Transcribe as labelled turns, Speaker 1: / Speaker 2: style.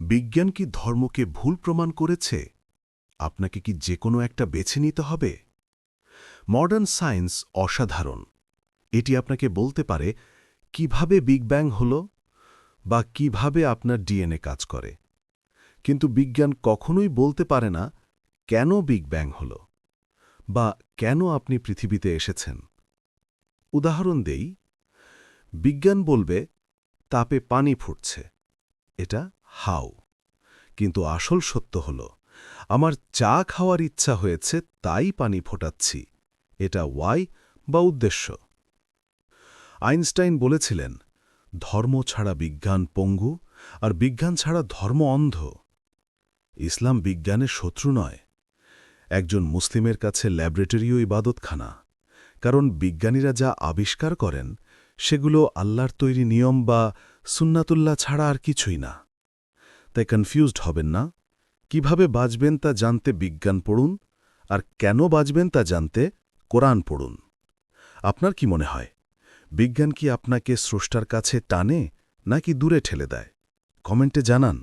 Speaker 1: বিজ্ঞান কি ধর্মকে ভুল প্রমাণ করেছে? আপনাকে কি যে কোনো একটা বেছে নিতে হবে? মডার্ন সায়েন্স অসাধারণ। এটি আপনাকে বলতে পারে, কীভাবে বিগ ব্যাং হল বা কীভাবে আপনার ডিএনএ কাজ করে। কিন্তু বিজ্ঞান কখনোই বলতে পারে না, কেন বিগ ব্যাং হল বা কেন আপনি পৃথিবীতে এসেছেন। উদাহরণ দেই, বিজ্ঞান বলবে, তাপে পানি ফুটছে। এটা হাও। কিন্তু আসল সত্য হল, আমার চা খাওয়ার ইচ্ছা হয়েছে তাই পানি ফোটাচ্ছি। এটা ওয়াই বা উদ্দেশ্য? আইনস্টাইন বলেছিলেন, ধর্ম ছাড়া বিজ্ঞান পঙ্গু আর বিজ্ঞান ছাড়া ধর্ম অন্ধ। ইসলাম বিজ্ঞানের শত্রু নয়। একজন মুসলিমের কাছে ল্যাবরেটরিও ইবাদতখানা। কারণ বিজ্ঞানীরা যা আবিষ্কার করেন, সেগুলো আল্লাহর তৈরি নিয়ম বা সুন্নাতুল্লাহ ছাড়া আর কিছুই না। তাই কনফিউজড হবেন না। কীভাবে বাঁচবেন তা জানতে বিজ্ঞান পড়ুন, আর কেন বাঁচবেন তা জানতে কোরআন পড়ুন। আপনার কি মনে হয়, বিজ্ঞান কি আপনাকে স্রষ্টার কাছে টানে, নাকি দূরে ঠেলে দেয়? কমেন্টে জানান।